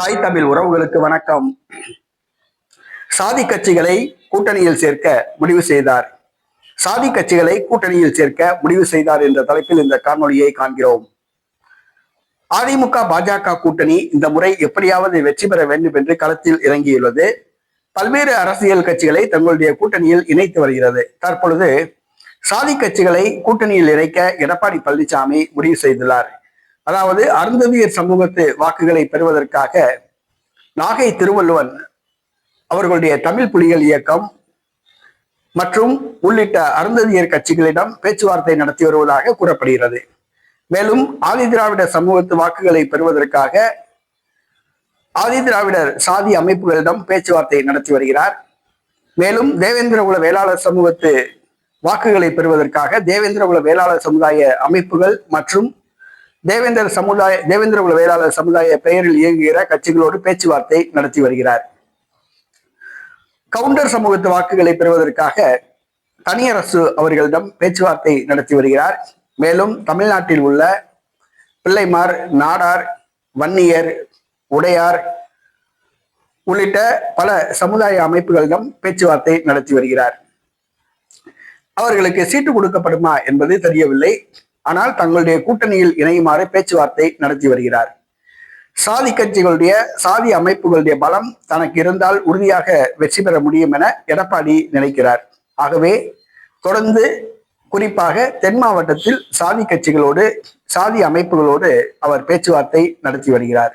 தாய் தமிழ் உறவுகளுக்கு வணக்கம். சாதி கட்சிகளை கூட்டணியில் சேர்க்க முடிவு செய்தார். சாதி கட்சிகளை கூட்டணியில் சேர்க்க முடிவு செய்தார் என்ற தலைப்பில் இந்த காணொளியை காண்கிறோம். அதிமுக பாஜக கூட்டணி இந்த முறை எப்படியாவது வெற்றி பெற வேண்டும் என்று களத்தில் இறங்கியுள்ளது. பல்வேறு அரசியல் கட்சிகளை தங்களுடைய கூட்டணியில் இணைத்து வருகிறது. தற்பொழுது சாதி கட்சிகளை கூட்டணியில் இணைக்க எடப்பாடி பழனிசாமி முடிவு செய்துள்ளார். அதாவது அருந்ததியர் சமூகத்து வாக்குகளை பெறுவதற்காக நாகை திருவள்ளுவன் அவர்களுடைய தமிழ் புலிகள் இயக்கம் மற்றும் உள்ளிட்ட அருந்ததியர் கட்சிகளிடம் பேச்சுவார்த்தை நடத்தி வருவதாக கூறப்படுகிறது. மேலும் ஆதிதிராவிட சமூகத்து வாக்குகளை பெறுவதற்காக ஆதிதிராவிடர் சாதி அமைப்புகளிடம் பேச்சுவார்த்தை நடத்தி வருகிறார். மேலும் தேவேந்திரகுல வேளாளர் சமூகத்து வாக்குகளை பெறுவதற்காக தேவேந்திரகுல வேளாளர் சமுதாய அமைப்புகள் மற்றும் தேவேந்திர சமுதாய தேவேந்திரகுல வேளாளர் சமுதாய பெயரில் இயங்குகிற கட்சிகளோடு பேச்சுவார்த்தை நடத்தி வருகிறார். கவுண்டர் சமூகத்து வாக்குகளை பெறுவதற்காக தனியரசு அவர்களிடம் பேச்சுவார்த்தை நடத்தி வருகிறார். மேலும் தமிழ்நாட்டில் உள்ள பிள்ளைமார் நாடார் வன்னியர் உடையார் உள்ளிட்ட பல சமுதாய அமைப்புகளிடம் பேச்சுவார்த்தை நடத்தி வருகிறார். அவர்களுக்கு சீட்டு கொடுக்கப்படுமா என்பது தெரியவில்லை. ஆனால் தங்களுடைய கூட்டணியில் இணையுமாறு பேச்சுவார்த்தை நடத்தி வருகிறார். சாதி கட்சிகளுடைய சாதி அமைப்புகளுடைய பலம் தனக்கு இருந்தால் உறுதியாக வெற்றி பெற முடியும் என எடப்பாடி நினைக்கிறார். ஆகவே தொடர்ந்து குறிப்பாக தென் மாவட்டத்தில் சாதி கட்சிகளோடு சாதி அமைப்புகளோடு அவர் பேச்சுவார்த்தை நடத்தி வருகிறார்.